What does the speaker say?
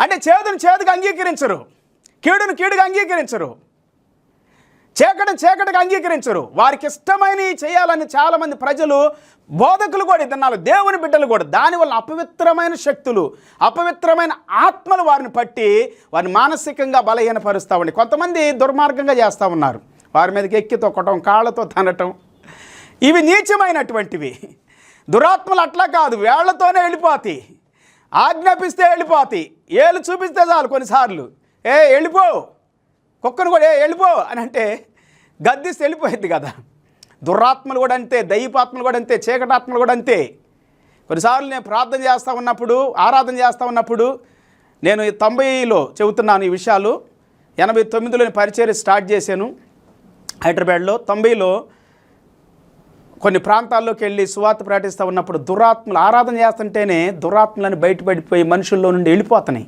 అంటే చేదును చేదుగా అంగీకరించరు కీడును కీడుగా అంగీకరించరు చీకటిని చీకటిగా అంగీకరించరు. వారికి ఇష్టమైనవి చేయాలని చాలామంది ప్రజలు బోధకులు కూడా ఇద్దరు దేవుని బిడ్డలు కూడా దానివల్ల అపవిత్రమైన శక్తులు అపవిత్రమైన ఆత్మలు వారిని పట్టి వారిని మానసికంగా బలహీనపరుస్తూ ఉండి కొంతమంది దుర్మార్గంగా చేస్తూ ఉన్నారు. వారి మీదకి ఎక్కి తొక్కటం కాళ్ళతో తనటం. ఇవి నీచమైనటువంటివి. దురాత్మలు అట్లా కాదు వేళ్ళతోనే వెళ్ళిపోతాయి. ఆజ్ఞాపిస్తే వెళ్ళిపోతాయి ఏళ్ళు చూపిస్తే చాలు కొన్నిసార్లు. ఏ వెళ్ళిపో. కుక్కను కూడా "ఏ, వెళ్ళిపో అని అంటే గద్దిస్తే వెళ్ళిపోయింది కదా. దురాత్మలు కూడా అంతే దైపాత్మలు కూడా అంతే చీకటాత్మలు కూడా అంతే. కొన్నిసార్లు నేను ప్రార్థన చేస్తూ ఉన్నప్పుడు ఆరాధన చేస్తూ ఉన్నప్పుడు నేను ఈ తొంభైలో చెబుతున్నాను ఈ విషయాలు. ఎనభై తొమ్మిదిలో నేను పరిచయం స్టార్ట్ చేశాను. హైదరాబాద్లో తొంభైలో కొన్ని ప్రాంతాల్లోకి వెళ్ళి సువార్త ప్రకటిస్తూ ఉన్నప్పుడు దురాత్మలు ఆరాధన చేస్తుంటేనే దురాత్మలని బయటపడిపోయి మనుషుల్లో నుండి వెళ్ళిపోతున్నాయి.